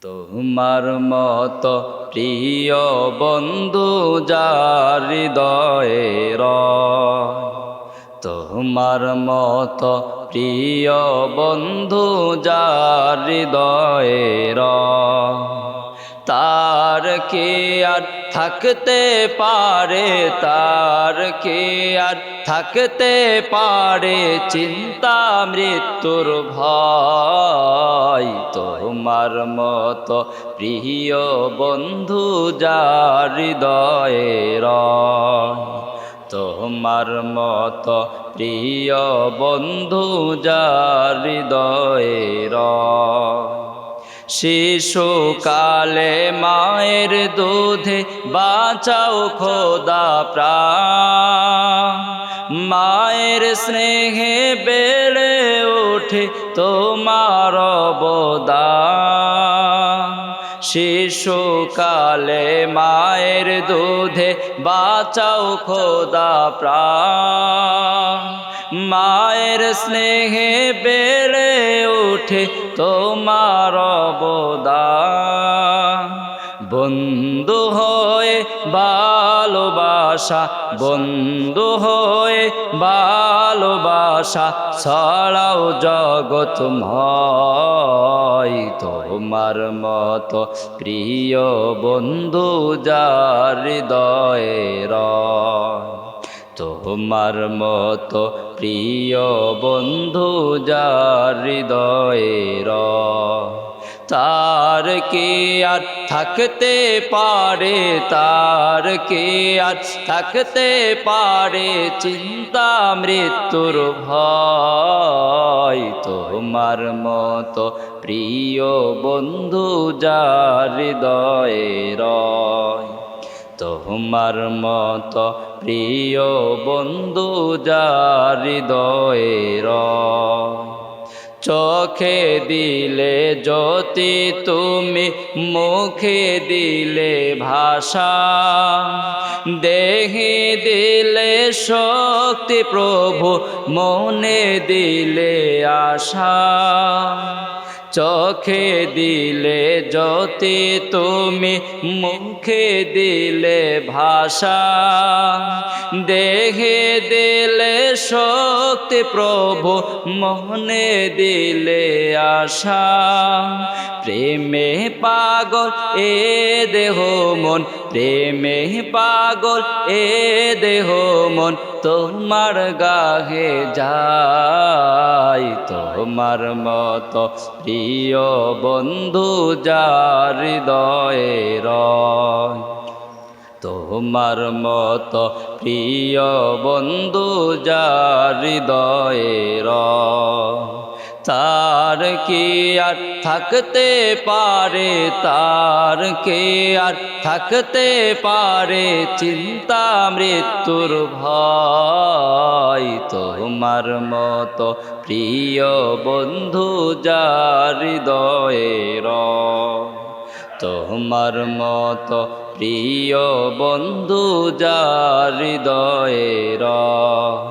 তোমার মত প্রিয় বন্ধু যার হৃদয়ে। তোমার মত প্রিয় বন্ধু যার হৃদয়ে। তার কে আর থাকতে পারে তার কে আর? থাকতে পারে চিন্তা মৃত্যুর ভয়। তোমার মতো প্রিয় বন্ধু যার হৃদয়ে তোমার মতো প্রিয় বন্ধু যার হৃদয়ে শিশুকালে মায়ের দুধে বাঁচাও খোদা প্রাণ। মায়ের স্নেহে বেড়ে ওঠে তোমার অবদান। শিশুকালে মায়ের দুধে বাঁচাও খোদা প্রাণ। মায়ের স্নেহে বেড়ে ওঠে তোমার অবদান। বন্ধু হয়ে ভালোবাসা, বন্ধু হয়ে ভালোবাসা ছড়াও জগৎময় তোমার মতো প্রিয় বন্ধু যার হৃদয়ে রয় তোমার মতো প্রিয় বন্ধু যার হৃদয়ে রয়। তার কে আর থাকতে পারে, তার কে আর থাকতে পারে চিন্তা মৃত্যুর ভয় তোমার মতো প্রিয় বন্ধু যার হৃদয়ে রয় তোমার মত প্রিয় বন্ধু যার হৃদয়ে রয়। চোখে দিলে জ্যোতি, তুমি মুখে দিলে ভাষা দেহে দিলে শক্তি, প্রভু মনে দিলে আশা চোখে দিলে জ্যোতি, তুমি মুখে দিলে ভাষা। দেহে দিলে শক্তি, প্রভু মনে দিলে আশা। প্রেমে পাগল এ দেহ মন প্রেমে পাগল এ দেহ মন, তোমার গাহে যাই তোমার মতো প্রিয় বন্ধু যার হৃদয়ে রয় তোমার মতো প্রিয় বন্ধু যার হৃদয়ে রয়। তার কে আর থাকতে পারে, তার কে আর থাকতে পারে চিন্তা মৃত্যুর ভয় তোমার মতো প্রিয় বন্ধু যার হৃদয়ে রয়। তোমার মতো প্রিয় বন্ধু যার হৃদয়ে রয়।